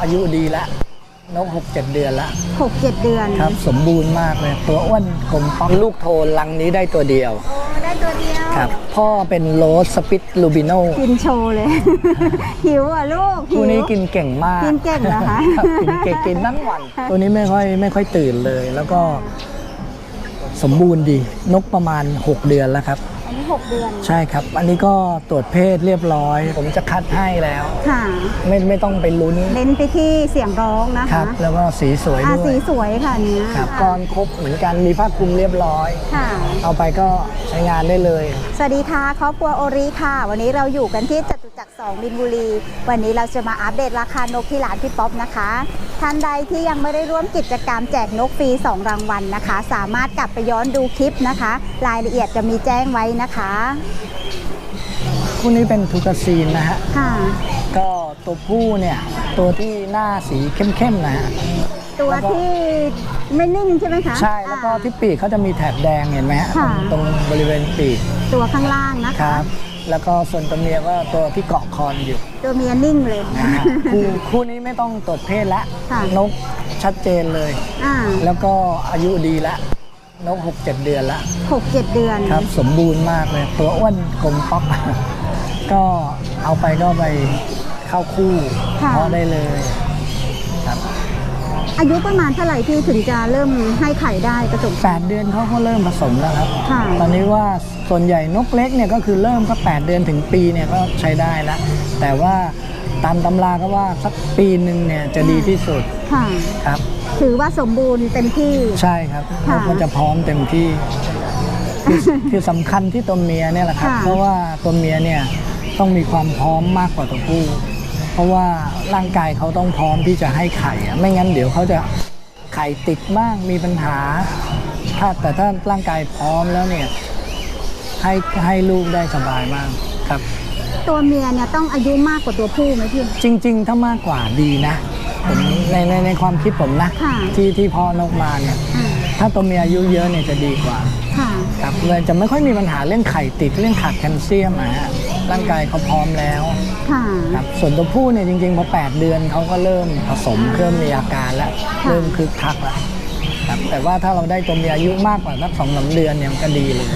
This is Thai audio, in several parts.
อายุดีแล้วนกหกเจ็ดเดือนละหกเจ็ดเดือนครับสมบูรณ์มากเลย ตัวอ้วนกลมป๊อกลูกโทนลังนี้ได้ตัวเดียวโอ้ได้ตัวเดียวครับ พ่อเป็นโรสสปิตลูบิโนกินโชว์เลย หิวอะลูกหิคู่วนี้กินเก่งมาก กินเก่งเหรอคะรับกินเก่งกินทั้งวัน ตัวนี้ไม่ค่อยไม่ค่อยตื่นเลย แล้วก็สมบูรณ์ดีนกประมาณ 6 เดือนแล้วครับ อันนี้หกเดือนใช่ครับ อันนี้ก็ตรวจเพศเรียบร้อย ผมจะคัดให้แล้ว ค่ะไม่ไม่ต้องไปลุ้นเน้นไปที่เสียงร้องนะครัคะบ แล้วก็สีสวยอ่าด้วสียสวยค่ะอันเนี้ยครับค่ะก้อนครบเหมือนกันมีผ้าคลุมเรียบร้อย ค่ะ เอาไปก็ใช้งานได้เลย สวัสดีค่ะครอบครัวโอริค่ะ วันนี้เราอยู่กันที่จ ตุจักร2มินบุรี วันนี้เราจะมาอัปเดตราคานกที่ร้านพี่ป๊อปนะคะ ท่านใดที่ยังไม่ได้ร่วมกิจกรรมแจกนกฟรี 2 รางวัลนะคะ สามารถกลับไปย้อนดูคลิปนะคะ รายละเอียดจะมีแจ้งไว้นะคะคู่นี้เป็นทูกาซีนนะฮะค่ะก็ตัวผู้เนี่ยตัวที่หน้าสีเข้มๆนะฮะตัวแล้วก็ที่ไม่นิ่งใช่ไหมคะใช่แล้วก็อ่าที่ปีกเขาจะมีแถบแดงเห็นไหมฮะค่ะ ตรงบริเวณปีก ตัวข้างล่างนะคคะรับ แล้วก็ส่วนตัวเมียก็ตัวที่เกาะคอนอยู่ตัวเมียนิ่งเลย นะฮะคู่คู่นี้ไม่ต้องตรวจเพศละค่ะ นกชัดเจนเลย อ่าแล้วก็อายุดีละนก6-7 เดือนละหกเจ็ดเดือนครับ สมบูรณ์มากเลย ตัวอ้วนกลมป๊อก ก็เอาไปก็ไปเข้าคู่ค่ะเพาะได้เลยครับ อายุประมาณเท่าไหร่ที่ถึงจะเริ่มให้ไข่ได้ผสมแปดเดือนเขาก็เริ่มผสมแล้วครับ ค่ะ ตอนนี้ว่าส่วนใหญ่นกเล็กเนี่ยก็คือเริ่มก็ 8 เดือนถึงปีเนี่ยก็ใช้ได้แล้วแต่ว่าตามตำราก็ว่าสักปีหนึ่งเนี่ยจะดีที่สุดค่ะ ครับ ถือว่าสมบูรณ์เต็มที่ ใช่ครับค่ะนกก็จะพร้อมเต็มที่คือคือสำคัญที่ตัวเมียเนี่ยแหละครับ ค่ะเพราะว่าตัวเมียเนี่ยต้องมีความพร้อมมากกว่าตัวผู้ เพราะว่าร่างกายเขาต้องพร้อมที่จะให้ไข่อะไม่งั้นเดี๋ยวเขาจะไข่ติดบ้างมีปัญหา ถ้าแต่ถ้าร่างกายพร้อมแล้วเนี่ยให้ให้ลูกได้สบายมากครับ ตัวเมียเนี่ยต้องอายุมากกว่าตัวผู้ไหมพี่ จริง ๆ ถ้ามากกว่าดีนะผมในในในความคิดผมนะ ค่ะ ที่ที่พ่อนกมาเนี่ย อ่าถ้าตัวเมียอายุเยอะเนี่ยจะดีกว่า ค่ะ ครับเลยจะไม่ค่อยมีปัญหาเรื่องไข่ติดเรื่องขาดแคลเซียมนะฮะ ร่างกายเขาพร้อมแล้วค่ะ ครับส่วนตัวผู้เนี่ยจริงๆพอ8เดือนเขาก็เริ่มผสมเริ่มมีอาการแล้วค่ะ เริ่มคึกคักแล้วครับแต่ว่าถ้าเราได้ตัวเมียอายุมากกว่าสักสองสามเดือนเนี่ยมันก็ดีเลย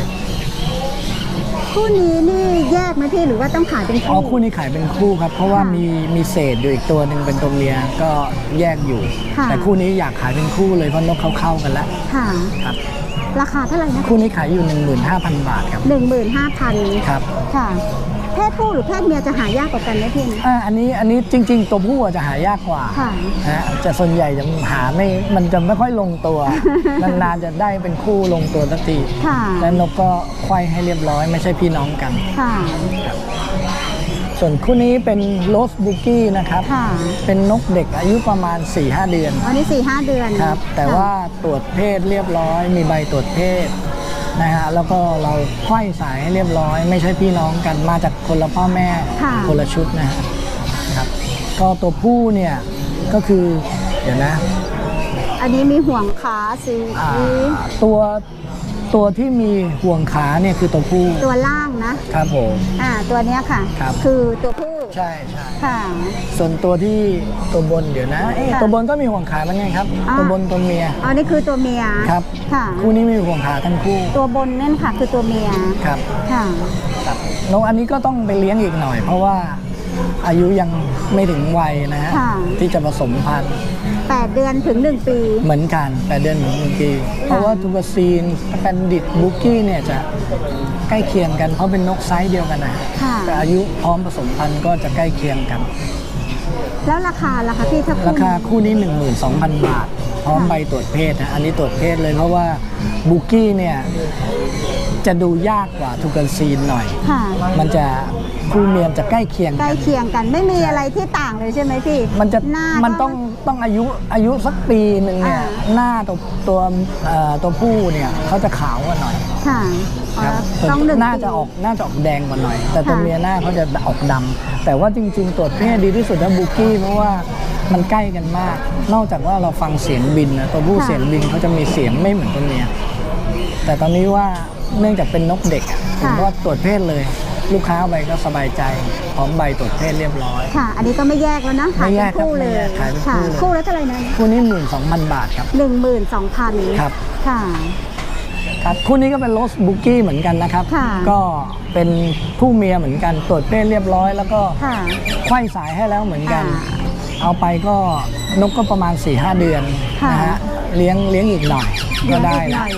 คู่นี้นี่แยกไหมพี่หรือว่าต้องขายเป็นอ๋อคู่คู่นี้ขายเป็นคู่ครับ เพราะว่าค่ะมีมีเศษอยู่อีกตัวหนึ่งเป็นตัวเมียก็แยกอยู่ ค่ะ แต่คู่นี้อยากขายเป็นคู่เลยเพราะนกเขาเข้ากันแล้วค่ะ ครับ ราคาเท่าไหร่นะคู่นี้ขายอยู่ 15,000 บาทครับ หนึ่งหมื่นห้าพันครับ ค่ะ เพศผู้หรือเพศเมียจะหายากกว่ากันไหมพี่อ่าอันนี้อันนี้จริง ๆ ตัวผู้อาจจะหายากกว่าค่ะนะฮะจะส่วนใหญ่จะหาไม่มันจะไม่ค่อยลงตัวนานๆจะได้เป็นคู่ลงตัวสักทีค่ะและนกก็ควายให้เรียบร้อยไม่ใช่พี่น้องกันค่ะส่วนคู่นี้เป็นโรสบุกี้นะครับค่ะเป็นนกเด็กอายุประมาณ 4-5 เดือน อันนี้สี่ห้าเดือนครับ แต่ค่ะว่าตรวจเพศเรียบร้อย มีใบตรวจเพศ นะฮะแล้วก็เราไขว้สายให้เรียบร้อย ไม่ใช่พี่น้องกันมาจากคนละพ่อแม่ค่ะ คนละชุดนะฮะครับก็ตัวผู้เนี่ยก็คือเดี๋ยวนะ อันนี้มีห่วงขาสีอ่าตัวตัวที่มีห่วงขาเนี่ยคือตัวผู้ตัวล่างนะ ครับผม อ่า ตัวเนี้ยค่ะครับคือตัวผู้ ใช่ใช่ค่ะ ส่วนตัวที่ตัวบนเดี๋ยวนะเอ๊ะค่ะ ตัวบนก็มีห่วงขาเหมือนกันครับ อ่า ตัวบนตัวเมียอันนี้คือตัวเมียครับ ค่ะ คู่นี้มีห่วงขาทั้งคู่ตัวบนนั่นค่ะ คือตัวเมียครับค่ะ ครับนกอันนี้ก็ต้องไปเลี้ยงอีกหน่อย เพราะว่าอายุยังไม่ถึงวัยนะฮะค่ะ ที่จะผสมพันธุ์8 เดือนถึง 1 ปี เหมือนกันแต่เดือนหนึ่งหนึ่งปีเพราะว่าทูบาซีนแปนดิตบุกี้เนี่ยจะใกล้เคียงกันเพราะเป็นนกไซส์เดียวกันนะฮะค่ะ แต่อายุพร้อมผสมพันธุ์ก็จะใกล้เคียงกัน แล้วราคาล่ะคะพี่ถ้าราคาคู่นี้ 12,000 บาท พร้อมใบตรวจเพศนะอันนี้ตรวจเพศเลยเพราะว่าบุกี้เนี่ยจะดูยากกว่าทูกันซีนหน่อยค่ะมันจะคู่เมียมจะใกล้เคียงใกกัล้นเคียงกันไม่มีอะไรที่ต่างเลยใช่ไหมพี่ มันจะหน้ามันก็ต้องต้องอายุอายุสักปีหนึ่งเนี่ยอ่าหน้าตัวตัวเอ่อตัวผู้เนี่ยเขาจะขาวกว่าหน่อย ค่ะอ๋อครับต้องหนึ่งน่าปีจะออกน่าจะออกแดงกว่าหน่อย แต่ตัวค่ะ เมียหน้าเขาจะออกดำแต่ว่าจริง ๆ ตรวจเพศดีที่สุดถ้าบุกี้เพราะว่ามันใกล้กันมาก นอกจากว่าเราฟังเสียงบินนะตัวผู้เสียงบินเขาจะมีเสียงไม่เหมือนตัวเมียแต่ตอนนี้ว่าเนื่องจากเป็นนกเด็กอะผมว่าตรวจเพศเลย ลูกค้าเอาไปก็สบายใจ พร้อมใบตรวจเพศเรียบร้อย ค่ะ อันนี้ก็ไม่แยกแล้วนะขายไม่แยเป็กนคู่ครับเลไม่ยแยกขายเป็นค่ะคู่เลย คู่ละเท่าไหร่นั้นคู่นี้หมื่นสองพันบาทครับ หนึ่งหมื่นสองพันครับ ค่ะ ครับคู่นี้ก็เป็นโรสบุกี้เหมือนกันนะครับ ค่ะก็เป็นผู้เมียเหมือนกันตรวจเพศเรียบร้อย แล้วก็ค่ะไขว้สายให้แล้วเหมือนกันอ่าเอาไปก็นกก็ประมาณ4ี่หเดือนค่ะ นะฮะเลี้ยงเลี้ยงอีกหน่อยก็ได้เยวละอีกหน่อย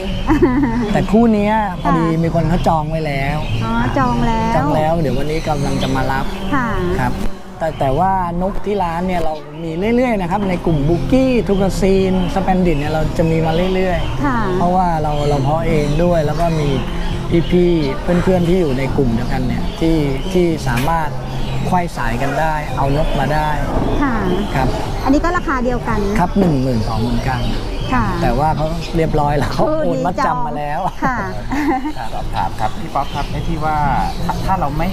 แต่คู่เนี้ยพอดีค่ะมีคนเขาจองไว้แล้ว อ๋อจองแล้วจองแล้ว เดี๋ยววันนี้กำลังจะมารับค่ะ ครับ แต่แต่ว่านกที่ร้านเนี่ยเรามีเรื่อยๆนะครับในกลุ่มบุกี้ทูกาซีนสแปนดิตเนี่ยเราจะมีมาเรื่อยๆค่ะเพราะว่าเราเราเพาะเองด้วยแล้วก็มีพี่ๆเพื่อนๆที่อยู่ในกลุ่มเดียวกันเนี่ยที่ที่สามารถไขว้สายกันได้ เอานกมาได้ค่ะ ครับอันนี้ก็ราคาเดียวกัน ครับหนึ่งหมื่นสองเหมือนกัน ค่ะแต่ว่าเขาเรียบร้อยแล้วเขาคู่โอนนี้มาจองจำมาแล้วค่ะ สอบถามครับพี่ป๊อปครับไอ้ที่ว่าถ้าถ้าเราไม่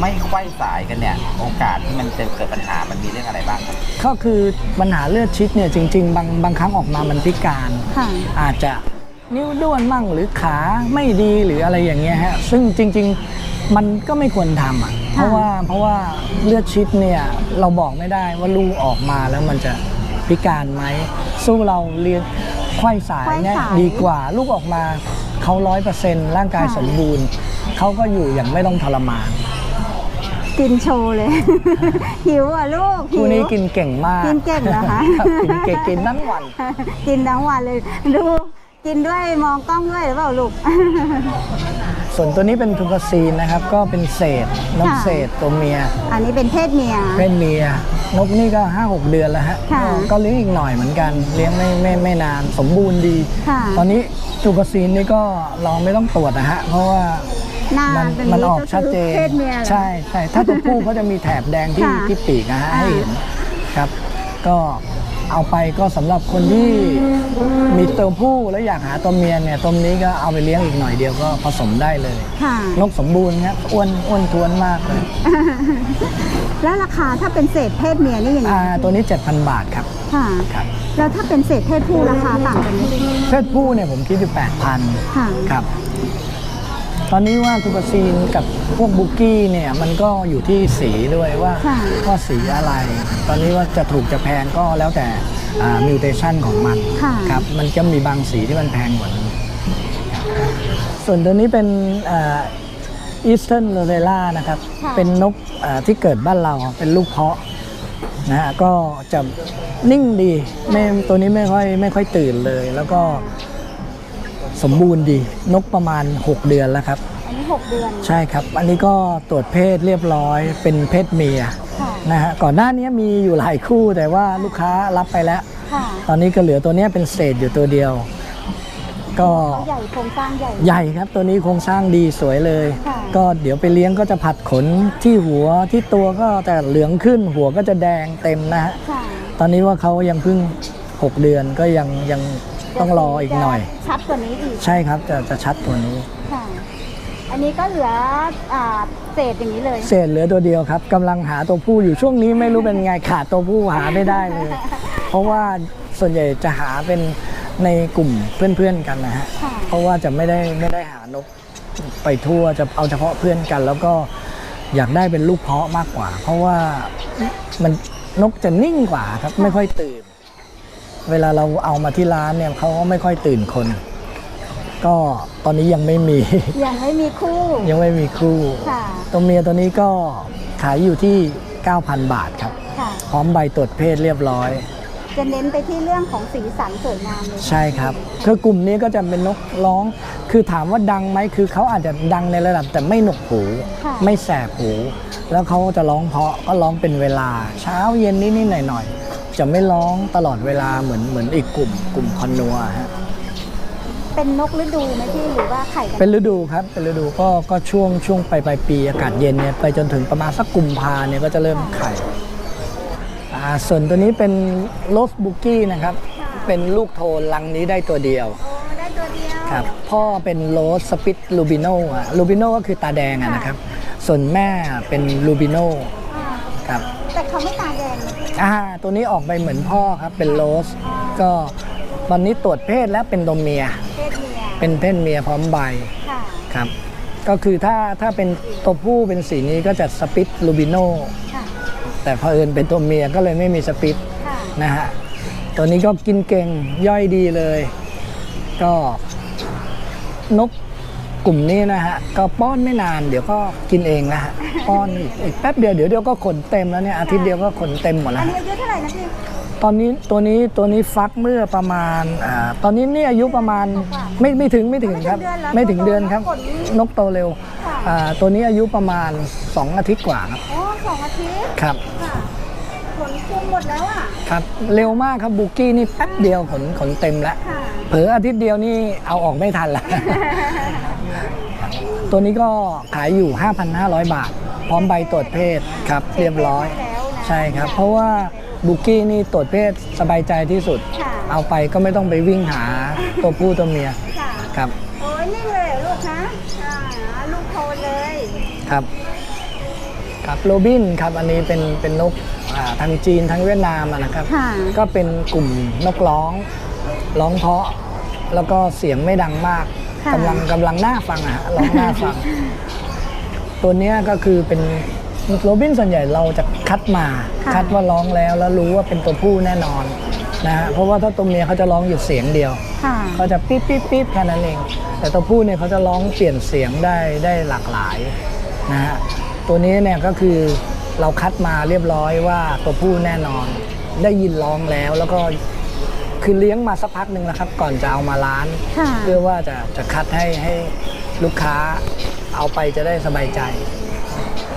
ไม่ไขว้สายกันเนี่ยโอกาสที่มันจะเกิดปัญหามันมีเรื่องอะไรบ้างครับก็คือปัญหาเลือดชิดเนี่ยจริง ๆ บางบางครั้งออกมามันพิการค่ะอาจจะนิ้วด้วนมั่งหรือขาไม่ดีหรืออะไรอย่างเงี้ยฮะซึ่งจริง ๆ มันก็ไม่ควรทำอะเพราะว่าเพราะว่าเลือดชิดเนี่ยเราบอกไม่ได้ว่าลูกออกมาแล้วมันจะ พิการไหมสู้เราเรียนไขว้สายเนี่ยไขว้สาย ดีกว่าลูกออกมาเขาร้อยเปอร์เซ็นต์ร่างกายค่ะสมบูรณ์เขาก็อยู่อย่างไม่ต้องทรมานกินโชว์เลย หิวอะลูกหิคู่ว นี้กินเก่งมากกินเก่งเหรอคะรับกินเก่งกินทั้งวัน กินทั้งวันเลย ดู กินด้วยมองกล้องด้วยหรือเปล่าลูก ส่วนตัวนี้เป็นทูกาซีนนะครับ ก็เป็นเศษนกค่ะ เศษตัวเมียอันนี้เป็นเพศเมีย เป็นเมีย นกนี่ก็ 5 6 เดือนแล้วฮะค่ะก็ก็เลี้ยงอีกหน่อยเหมือนกัน เลี้ยงไม่ไม่ไม่นานสมบูรณ์ดี ค่ะ ตอนนี้ทูกาซีนนี่ก็เราไม่ต้องตรวจนะฮะ เพราะว่าหน้ามันเป็นมันนี้ออกก็ชัดคือเจน เพศเมียเหรอ ใช่ใช่ถ้าตัวผู้เขาจะมีแถบแดงที่ค่ะที่ปีกนะฮะอ่าให้เห็นครับ ก็ เอาไปก็สำหรับคนที่มีตัวผู้แล้วอยากหาตัวเมียเนี่ยตัวนี้ก็เอาไปเลี้ยงอีกหน่อยเดียวก็ผสมได้เลยค่ะนกสมบูรณ์ครับอ้วนอ้วนท้วนมากเลย แล้วราคาถ้าเป็นเศษเพศเมียนี่ยังไงอ่าตัวนี้ 7,000 บาทครับค่ะครับแล้วถ้าเป็นเศษเพศผู้ราคาต่างกันไหมเพศผู้เนี่ยผมคิดอยู่8,000ค่ะครับต อนนี้ว่าทูกาซีนกับพวกบุกี้เนี่ยมันก็อยู่ที่สีด้วยว่าค่ะ ว่าสีอะไร ตอนนี้ว่าจะถูกจะแพงก็แล้วแต่มิวเทชันของมันค่ะ ครับมันจะมีบางสีที่มันแพงกว่านี้ส่วนตัวนี้เป็นอีสเทิร์นโรเรล่านะครับ ค่ะ เป็นนกเอ่อที่เกิดบ้านเราเป็นลูกเพาะนะฮะก็จะนิ่งดีไม่ตัวนี้ไม่ค่อยไม่ค่อยตื่นเลย แล้วก็ สมบูรณ์ดีนกประมาณ 6 เดือนแล้วครับ อันนี้ 6 เดือน ใช่ครับ อันนี้ก็ตรวจเพศเรียบร้อยเป็นเพศเมียค่ะ นะฮะก่อนหน้านี้มีอยู่หลายคู่แต่ว่าลูกค้ารับไปแล้ว ค่ะ ตอนนี้ก็เหลือตัวเนี้ยเป็นเศษอยู่ตัวเดียว ก็เขาใหญ่โครงสร้างใหญ่ ใหญ่ครับตัวนี้โครงสร้างดีสวยเลย ค่ะ ก็เดี๋ยวไปเลี้ยงก็จะผัดขนที่หัวที่ตัวก็แต่เหลืองขึ้นหัวก็จะแดงเต็มนะฮะ ค่ะ ตอนนี้ว่าเขายังเพิ่ง 6 เดือนก็ยังยัง ต้องรออีกหน่อยจะชัดกว่านี้อีกใช่ครับจะจะชัดตัวนี้ค่ะอันนี้ก็เหลืออ่าเศษอย่างนี้เลย เศษเหลือตัวเดียวครับกำลังหาตัวผู้อยู่ช่วงนี้ไม่รู้เป็นไงขาดตัวผู้หาไม่ได้เลย เพราะว่าส่วนใหญ่จะหาเป็นในกลุ่มเพื่อนๆกันนะฮะค่ะ เพราะว่าจะไม่ได้ไม่ได้หานกไปทั่วจะเอาเฉพาะเพื่อนกัน แล้วก็อยากได้เป็นลูกเพาะมากกว่า เพราะว่ามันนกจะนิ่งกว่าครับไม่ค่อยตื่น เวลาเราเอามาที่ร้านเนี่ยเขาก็ไม่ค่อยตื่นคน ก็ตอนนี้ยังไม่มี ยังไม่มีคู่ ยังไม่มีคู่ค่ะตัวเมียตัวนี้ก็ขายอยู่ที่ 9,000 บาทครับค่ะพร้อมใบตรวจเพศเรียบร้อย จะเน้นไปที่เรื่องของสีสันสวยงามเลยใช่ครับคือกลุ่มนี้ก็จะเป็นนกร้อง คือถามว่าดังไหมคือเขาอาจจะดังในระดับแต่ไม่หนวกหูค่ะไม่แสบหู แล้วเขาจะร้องเพราะก็ร้องเป็นเวลา เช้าเย็นนิดๆหน่อยๆ จะไม่ร้องตลอดเวลาเหมือนเหมือนอีกกลุ่มกลุ่มคอนนัวฮะเป็นนกฤดูไหมพี่หรือว่าไข่กันเป็นฤดูครับ เป็นฤดูก็ก็ช่วงช่วงปลายปลายปีอากาศเย็นเนี่ยไปจนถึงประมาณสักกุมภาเนี่ยก็จะเริ่มไข่อ่าส่วนตัวนี้เป็นโรสบุกี้นะครับ เป็นลูกโทนลังนี้ได้ตัวเดียวโอ้ได้ตัวเดียวครับพ่อเป็นโรสสปิตลูบิโนอะลูบิโนก็คือตาแดงอะนะครับ ส่วนแม่เป็นลูบิโน อ่าตัวนี้ออกไปเหมือนพ่อครับ เป็นโรส ก็ตอนนี้ตรวจเพศแล้วเป็นตัวเมีย เพศเมียเป็นเพศเมียพร้อมใบค่ะครับ ก็คือถ้าถ้าเป็นตัวผู้เป็นสีนี้ก็จะสปิตลูบิโนค่ะแต่พอเผอิญเป็นตัวเมียก็เลยไม่มีสปิตค่ะนะฮะตัวนี้ก็กินเก่งย่อยดีเลย ก็นก กลุ่มนี้นะฮะก็ป้อนไม่นานเดี๋ยวก็กินเองแล้วฮะป้อนอีกอีกแป๊บเดียวเดี๋ยวเดียวก็ขนเต็มแล้วเนี่ยอาทิตย์เดียวก็ขนเต็มหมดอัแล้นวนี้ฮะอายุเท่าไหร่นะพี่ตอนนี้ตัวนี้ตัวนี้ฟักเมื่อประมาณอ่าตอนนี้นี่อายุประมาณไม่ไม่ถึงไม่ถึงครับ ไม่ถึงเดือนครับ นกโตเร็วอ่าตัวนี้อายุประมาณ 2 อาทิตย์กว่าครับอ๋อสองอาทิตย์ครับ ค่ะขนคุมหมดแล้วอะครับเร็วมากครับบุกี้นี่แป๊บเดียวขนขนเต็มแล้วค่ะ เผลออาทิตย์เดียวนี่เอาออกไม่ทันละ ตัวนี้ก็ขายอยู่ 5,500 บาท พร้อมใบตรวจเพศครับ เรียบร้อย ใช่ครับ เพราะว่าบุกี้นี่ตรวจเพศสบายใจที่สุด ค่ะเอาไปก็ไม่ต้องไปวิ่งหาตัวผู้ตัวเมียค่ะครับโอ้ยนิ่งเลยเหรอลูกนะอ่าลูกโทนเลยครับครับโรบินครับอันนี้เป็นเป็นนกอ่าทางจีนทางเวียดนามอะนะครับ ค่ะก็เป็นกลุ่มนกร้อง ร้องเพราะ แล้วก็เสียงไม่ดังมาก ค่ะ กำลังกำลังน่าฟังอะฮะร้องน่าฟัง ตัวเนี้ยก็คือเป็นโรบินส่วนใหญ่เราจะคัดมาค่ะ คัดว่าร้องแล้วแล้วรู้ว่าเป็นตัวผู้แน่นอนนะฮะเพราะว่าถ้าตัวเมียเขาจะร้องอยู่เสียงเดียว ค่ะ เขาจะปี๊บปี๊บปี๊บแค่นั้นเอง แต่ตัวผู้เนี่ยเขาจะร้องเปลี่ยนเสียงได้ได้หลากหลายนะฮะ ตัวนี้เนี่ยก็คือเราคัดมาเรียบร้อยว่าตัวผู้แน่นอน ได้ยินร้องแล้วแล้วก็ คือเลี้ยงมาสักพักหนึ่งแล้วครับ ก่อนจะเอามาร้าน ค่ะ เพื่อว่าจะจะคัดให้ให้ลูกค้าเอาไปจะได้สบายใจ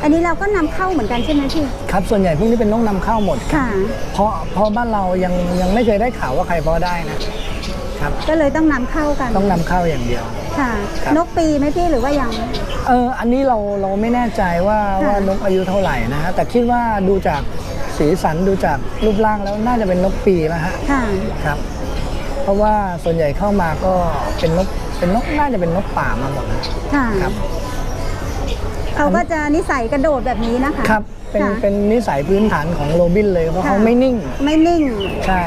อันนี้เราก็นำเข้าเหมือนกันใช่ไหมพี่ ครับส่วนใหญ่พวกนี้เป็นนกนำเข้าหมดครับค่ะ เพราะเพราะบ้านเรายังยังไม่เคยได้ข่าวว่าใครเพาะได้นะครับ ก็เลยต้องนำเข้ากัน ต้องนำเข้าอย่างเดียว ค่ะ ครับ นกปีไหมพี่หรือว่ายัง เอออันนี้เราเราไม่แน่ใจว่าค่ะ ว่านกอายุเท่าไหร่นะฮะแต่คิดว่าดูจาก สีสันดูจากรูปร่างแล้วน่าจะเป็นนกปีนะฮะค่ะ ครับ เพราะว่าส่วนใหญ่เข้ามาก็เป็นนกเป็นนกน่าจะเป็นนกป่ามาหมดนะค่ะ ครับ เขาก็จะนิสัยกระโดดแบบนี้นะคะ ครับเป็นค่ะเป็นนิสัยพื้นฐานของโรบินเลยเพราะค่ะเขาไม่นิ่ง ไม่นิ่งใช่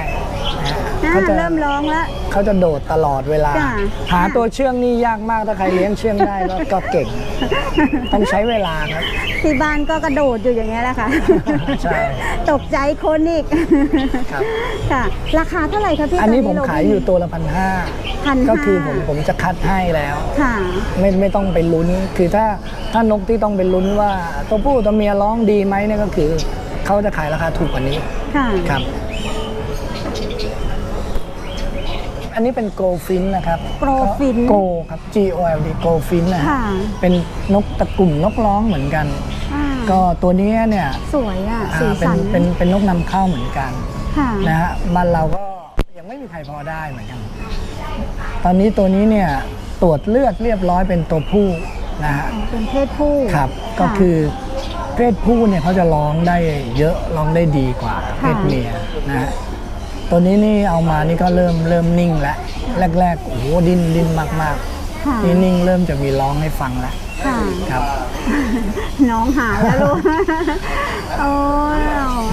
นะฮะอ่าเขาจะ เริ่มร้องแล้ว เขาจะโดดตลอดเวลา จ้ะ หาตัวเชื่องนี่ยากมากถ้าใครเลี้ยงเชื่องได้ก็ก็เก่ง ต้องใช้เวลาครับ ที่บ้านก็กระโดดอยู่อย่างเงี้ยแหละค่ะ ใช่ตกใจคนอีกครับ ค่ะ ราคาเท่าไหร่คะพี่อันนี้ตผมโรบิขายอยู่ตัวละพันห้า1,500ก็คือผมผมจะคัดให้แล้ว ค่ะ ไม่ไม่ต้องไปลุ้น คือถ้าถ้านกที่ต้องไปลุ้นว่าตัวผู้ตัวเมียร้องดีไหมเนี่ยก็คือเขาจะขายราคาถูกกว่านี้ค่ะ ครับ อั นนี้เป็นโกลฟินนะครับ Goldfin โกครับ G O L D โกลฟินนะฮะค่ะ เป็นนกตระกลุ่มนกร้องเหมือนกัน อ่าก็ตัวนี้เนี่ยสวยอะ อ่าสีเป็นสันเป็นเป็นนกนำเข้าเหมือนกันค่ะ นะฮะบ้านเราก็ยังไม่มีใครพอได้เหมือนกัน ตอนนี้ตัวนี้เนี่ยตรวจเลือดเรียบร้อยเป็นตัวผู้นะฮะ เป็นเพศผู้ครับะก็คือเพศผู้เนี่ยเขาจะร้องได้เยอะร้องได้ดีกว่าเพศเมียนะฮะ ตัวนี้นี่เอามานี่ก็เริ่มเริ่มนิ่งแล้วแรกๆโอ้โหดิ้นดิ้นมากค่ะๆนี่นิ่งเริ่มจะมีร้องให้ฟังแล้วค่ะ ครับ น้องหายแล้วลูก โอ้ย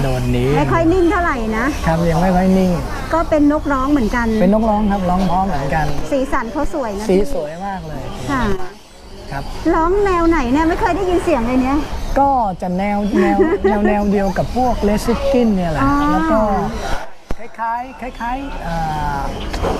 โดนหนี้ไม่ค่อยนิ่งเท่าไหร่นะ ครับยังไม่ค่อยนิ่ง ก็เป็นนกร้องเหมือนกัน เป็นนกร้องครับร้องเพร้อมเหมือนกัน สีสันเขาสวยนะสีพี่สวยมากเลยค่ะ ครับ ร้องแนวไหนเนี่ยไม่เคยได้ยินเสียงเลยเนี่ย ก็จะแนวแนวแนวแนวเดียวกับพวกเลสซิกินเนี่ยแหละ อ๋อ แล้วก็ คล้ายๆคล้ายๆอ่า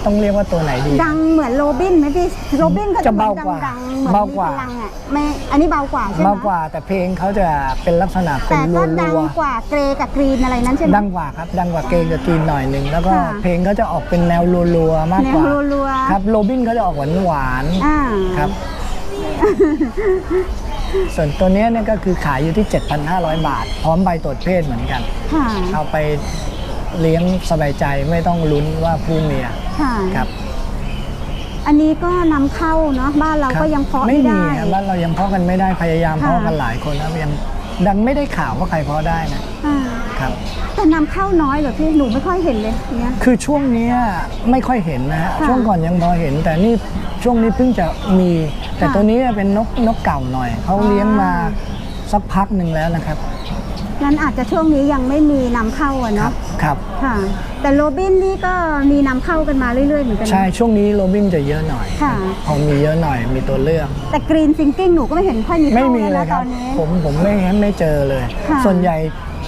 ต้องเรียกว่าตัวไหนดี ดังเหมือนโรบินไหมพี่โรบินก็จะเบากว่าดังๆเหมือนเบากว่ามีพลังอะไม่อันนี้เบากว่าใช่ไหมมากกว่าแต่เพลงเขาจะเป็นลักษณะเป็แต่นรัก็วดังรัวกว่าเกรกับกรีนอะไรนั้นใช่ไหมดังกว่าครับ ดังกว่าเกงกับกรีนหน่อยหนึ่งแล้วก็ค่ะเพลงเขาจะออกเป็นแนวรัวๆมากกว่าแนวรัวๆ ครับโรบินเขาจะออกหวานหวานๆอ่าครับ ส่วนตัวเนี้ยเนี่ยก็คือขายอยู่ที่ 7,500 บาท พร้อมใบตรวจเพศเหมือนกัน ค่ะ เอาไป เลี้ยงสบายใจไม่ต้องลุ้นว่าผู้เมียค่ะครับ อันนี้ก็นำเข้าเนาะบ้านเราครับก็ยังเพาะไม่ไม่มีได้ครับบ้านเรายังเพาะกันไม่ได้พยายามค่ะเพาะกันหลายคนแล้วยังดังไม่ได้ข่าวว่าใครเพาะได้นะอ่าครับแต่นำเข้าน้อยเหรอพี่หนูไม่ค่อยเห็นเลยเนี่ยคือช่วงเนี้ยไม่ค่อยเห็นนะฮะค่ะช่วงก่อนยังพอเห็น แต่นี่ช่วงนี้เพิ่งจะมี แต่ค่ะตัวนี้เป็นนกนกเก่าหน่อยเขาอ๋อเลี้ยงมาสักพักหนึ่งแล้วนะครับงั้นอาจจะช่วงนี้ยังไม่มีนำเข้าอะครัเนาะบ ครับ ค่ะ แต่โรบินนี่ก็มีนำเข้ากันมาเรื่อยๆเหมือนกันนะ ใช่ช่วงนี้โรบินจะเยอะหน่อยค่ะ พอมีเยอะหน่อยมีตัวเลือก แต่กรีนซิงกิ้งหนูก็ไม่เห็นค่อยมีไม่เข้ามีแล้วเลนะยคตรัอบ นนี้ ผมผมไม่ไม่เจอเลย ค่ะ ส่วนใหญ่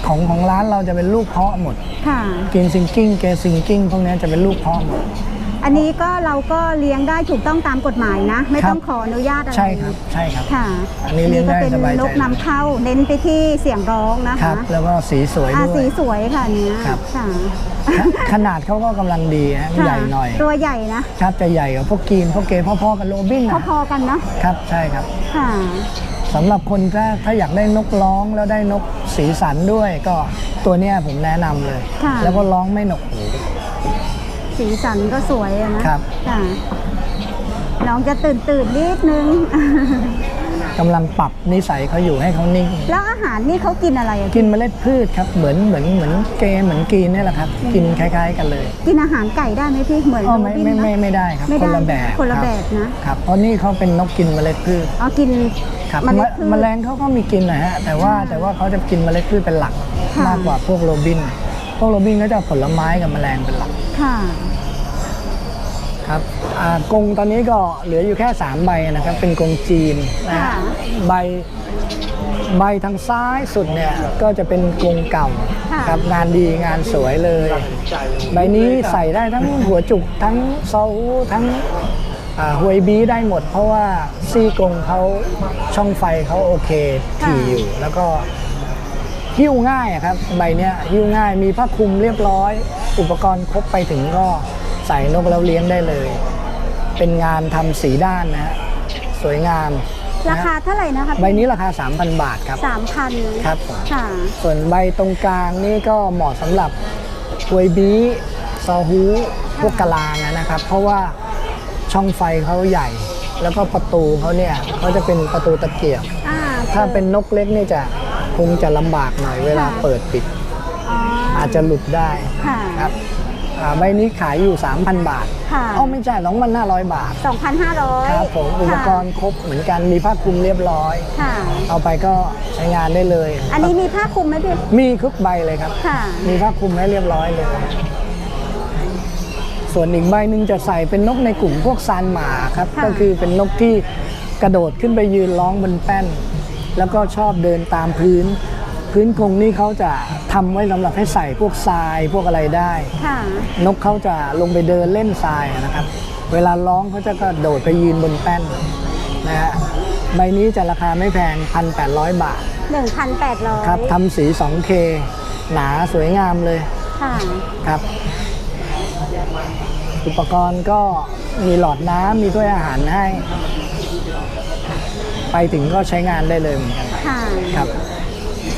ของของร้านเราจะเป็นลูกเพาะหมดค่ะ กินซิงกิ้งเกซิงกิ้งพวกนี้จะเป็นลูกเพาะหมด อันนี้ก็เราก็เลี้ยงได้ถูกต้องตามกฎหมายนะ ไม่ครับต้องขออนุญาตอะไรใช่ครับใช่ครับค่ะอันนี้เลี้ยงได้ก็เป็นสบายใจนกนำเข้าเน้นไปที่เสียงร้องนะครัคะบแล้วก็สีสวยอ่าด้วสียสวยค่ะอันเนี้ยครับค่ะขนาดเขาก็กำลังดีฮะค่ะใหญ่หน่อย ตัวใหญ่นะครับจะใหญ่กว่าพวกกรีนพวกเกย์พ่อๆกับโรบินนะพอๆกันนะครับใช่ครับค่ะสำหรับคนถ้าถ้าอยากได้นกร้องแล้วได้นกสีสันด้วยก็ตัวเนี้ยผมแนะนำเลยค่ะแล้วก็ร้องไม่หนกหู สีสันก็สวยอะนะครับ ค่ะน้องจะตื่นตื่นๆนิดนึง กำลังปรับนิสัยเขาอยู่ให้เขานิ่ง แล้วอาหารนี่เขากินอะไรอะกินเมล็ดพืชครับเหมือนเหมือนเหมือนเกย์เหมือนกรีนนี่แหละครับ กินคล้าย ๆ กันเลยกินอาหารไก่ได้ไหมพี่เหมือนอ๋อโรไม่บินไม่นะไม่ไม่ได้ครับ ไม่คนได้ละแบบคนละรับแบบนะ ครับเพราะนี่เขาเป็นนกกินเมล็ดพืชเอากินครับเมล็ดพืช แมลงเขาก็มีกินนะฮะแต่ว่าแต่ว่าเขาจะกินเมล็ดพืชเป็นหลักค่ะ มากกว่าพวกโรบินพ วกโรบินก็จะผลไม้กับแมลงเป็นหลักค่ะ ครับอ่ากรงตอนนี้ก็เหลืออยู่แค่ 3 ใบนะครับ เป็นกรงจีนนะฮะค่ะ ใบใบทางซ้ายสุดเนี่ยก็จะเป็นกรงเก่าค่ะ ครับงานดีงานสวยเลย ใบนี้ใส่ได้ทั้งหัวจุกทั้งโซลทั้งอ่าหวยบีได้หมด เพราะว่าซี่กรงเขาช่องไฟเขาโอเคถี่อยู่ แล้วก็ หิ้วง่ายอะครับใบเนี้ยหิ้วง่ายมีผ้าคลุมเรียบร้อย อุปกรณ์ครบไปถึงก็ใส่นกแล้วเลี้ยงได้เลย เป็นงานทำสีด้านนะฮะสวยงาม รานะคาฮะเท่าไหร่นะคะใบนี้ราคา 3,000 บาทครับสามพันครับผมค่ะส่วนใบตรงกลางนี่ก็เหมาะสำหรับหวยบีซอฮูพวกกะลางอะนะครับ เพราะว่าช่องไฟเขาใหญ่ แล้วก็ประตูเขาเนี่ยเขาจะเป็นประตูตะเกียบอ่าถ้าเป็นนกเล็กนี่จะค งจะลำบากหน่อยเวลาค่ะเปิดปิดอ๋ออาจจะหลุดได้ค่ะครับอ่าใบนี้ขายอยู่ 3,000 บาทค่ะอ๋อไม่ใช่2,500 บาทสองพันห้าร้อยครับผมอุปกรณ์ครบเหมือนกันมีผ้าคลุมเรียบร้อยค่ะเอาไปก็ใช้งานได้เลย อันนี้มีผ้าคลุมไหมพี่มีทุกใบเลยครับค่ะมีผ้าคลุมให้เรียบร้อยเลย ส่วนอีกใบหนึ่งจะใส่เป็นนกในกลุ่มพวกซานหมาครับค่ะก็คือเป็นนกที่กระโดดขึ้นไปยืนร้องบนแป้น แล้วก็ชอบเดินตามพื้น พื้นกรงนี่เขาจะทำไว้สำหรับให้ใส่พวกทรายพวกอะไรได้ค่ะนกเขาจะลงไปเดินเล่นทรายนะครับ เวลาร้องเขาจะกระโดดไปยืนบนแป้นนะฮะใบนี้จะราคาไม่แพง 1,800 บาทหนึ่งพันแปดร้อยครับทำสี 2K หนาสวยงามเลย ค่ะ ครับ อุปกรณ์ก็มีหลอดน้ำมีถ้วยอาหารให้ ไปถึงก็ใช้งานได้เลยเหมือนกันค่ะครับ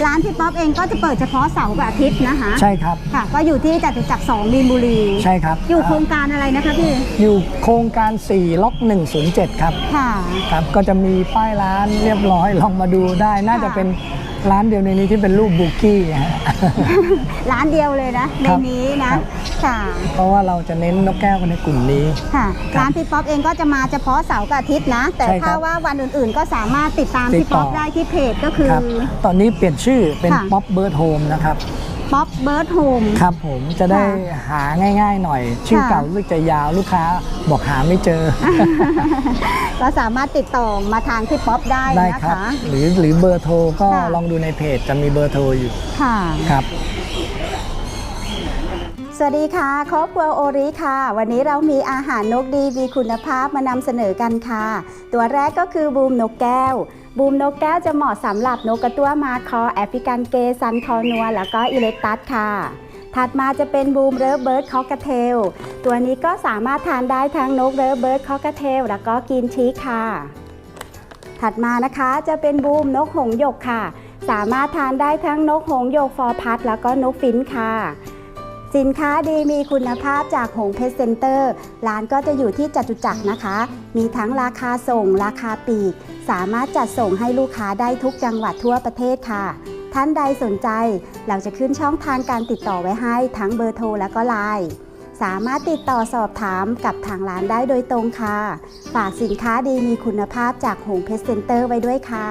ร้านพี่ป๊อปเองก็จะเปิดเฉพาะเสาร์กับอาทิตย์นะคะใช่ครับ ค่ะ ก็อยู่ที่จตุจักรสองมีนบุรีใช่ครับ อยู่โครงการอะไรนะคะพี่ อยู่โครงการ 4 ล็อก 107 ครับ ค่ะ ครับ ก็จะมีป้ายร้านเรียบร้อยลองมาดูได้น่าจะเป็น ร้านเดียวในนี้ที่เป็นรูปบุกี้ฮะ ร้านเดียวเลยนะในครับ นี้นะครับค่ะเพราะว่าเราจะเน้นนกแก้วกันในกลุ่มนี้ ค่ะ ครับร้านพี่ป๊อปเองก็จะมาเฉพาะเสาร์กับอาทิตย์นะ แต่ใช่ครับถ้าว่าวันอื่นๆ ก็สามารถติดตามติพี่ดต่ป๊ออปได้ที่เพจก็คือ ครับ ตอนนี้เปลี่ยนชื่อเป็นค่ะ ป๊อปเบิร์ดโฮมนะครับ ป๊อปเบิร์ดโฮม ครับผมจะได้หาง่ายๆหน่อย ชื่อค่ะ เก่ารู้สึกจะยาวลูกค้าบอกหาไม่เจอ ก็สามารถติดต่อมาทางพี่ป๊อปได้ได้นะครับคะ หรือหรือเบอร์โทรก็ค่ะ ลองดูในเพจจะมีเบอร์โทรอยู่ค่ะ ครับ สวัสดีค่ะ ครอบครัวโอริค่ะ วันนี้เรามีอาหารนกดีมีคุณภาพมานำเสนอกันค่ะ ตัวแรกก็คือบูมนกแก้ว บูมนกแก้วจะเหมาะสำหรับนกกระตั้วมาคอแอฟริกันเกย์ซันคอนัว แล้วก็อิเล็กตัสค่ะ ถัดมาจะเป็นบูมเริฟเบิร์ดคอกเทลตัวนี้ก็สามารถทานได้ทั้งนกเริฟเบิร์ดคอกเทลแล้วก็กินชีสค่ะ ถัดมานะคะจะเป็นบูมนกหงหยกค่ะ สามารถทานได้ทั้งนกหงหยกฟอร์พัดแล้วก็นกฟินช์ค่ะ สินค้าดีมีคุณภาพจากหงเพชรเซ็นเตอร์ ร้านก็จะอยู่ที่จตุจักรนะคะ มีทั้งราคาส่งราคาปีก สามารถจัดส่งให้ลูกค้าได้ทุกจังหวัดทั่วประเทศค่ะ ท่านใดสนใจ เราจะขึ้นช่องทางการติดต่อไว้ให้ทั้งเบอร์โทรและก็ไลน์สามารถติดต่อสอบถามกับทางร้านได้โดยตรงค่ะ ฝากสินค้าดีมีคุณภาพจากหงเพชรเซ็นเตอร์ไว้ด้วยค่ะ